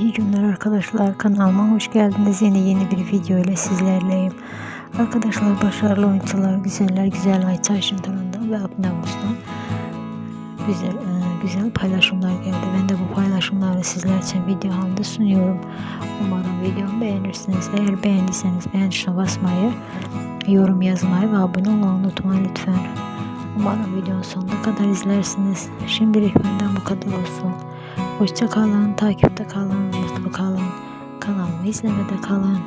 İyi günler arkadaşlar kanalıma hoş geldiniz. Yeni yeni bir video ile sizlerleyim. Arkadaşlar başarılı oyuncular, güzeller, güzel Ayça Ayşintan'dan ve Abne Ağustos'tan güzel, e, güzel paylaşımlar geldi. Ben de bu paylaşımları sizler için video halinde sunuyorum. Umarım videomu beğenirsiniz. Eğer beğendiyseniz beğen tuşuna basmayı, yorum yazmayı ve abone olmayı unutmayın lütfen. Umarım videonun sonuna kadar izlersiniz. Şimdilik benden bu kadar olsun. Hoşça kalın, takipte kalın, mutlu kalın. Kanalımı izlemede kalın.